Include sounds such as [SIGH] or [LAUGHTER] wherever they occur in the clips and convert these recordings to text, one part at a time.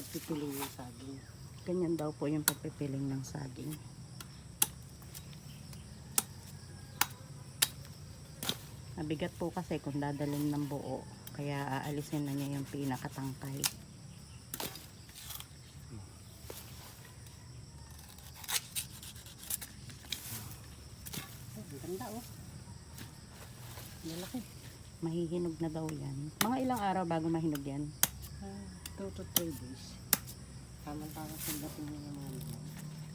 pagpipili yung saging. Ganyan daw po yung pagpipiling ng saging. Mabigat po kasi kung dadalhin ng buo. Kaya aalisin na niya yung pinakatangkay. Ang ganda oh. Malaki. Mahihinog na daw yan. Mga ilang araw bago mahinog yan. Ah, 2 to 3 days. Tama-tama sa dating niya ng mga nila.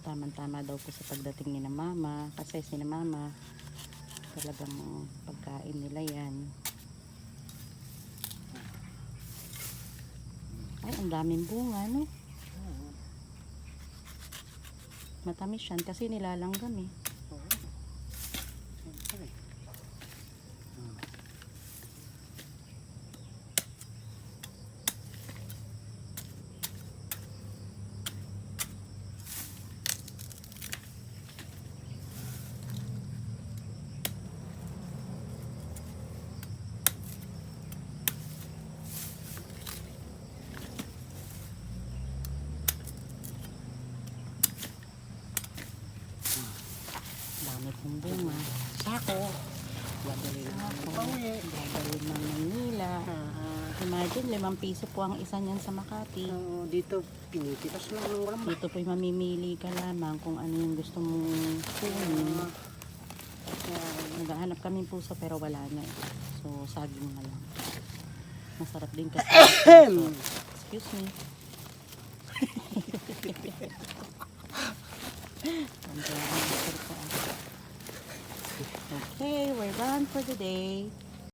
Tama-tama daw po sa pagdating ni na mama. Kasi si na mama, talagang pagkain nila yan. Ay, ang daming bunga, no? Matamis yan kasi nilalanggam eh. Dami pong bunga. Sako. Ng pauwi. Dadalhin ng Manila. Ah, Imagine, limang piso po ang isa niyan sa Makati. so, dito, pinipitas lang ng walang Dito po'y mamimili ka lamang kung ano yung gusto mong kunin. Ah, Naghahanap kami puso pero wala na eh. So, saging na lang. Masarap din kasi. Excuse me. [LAUGHS] Ng salita. Okay, we're done for the day.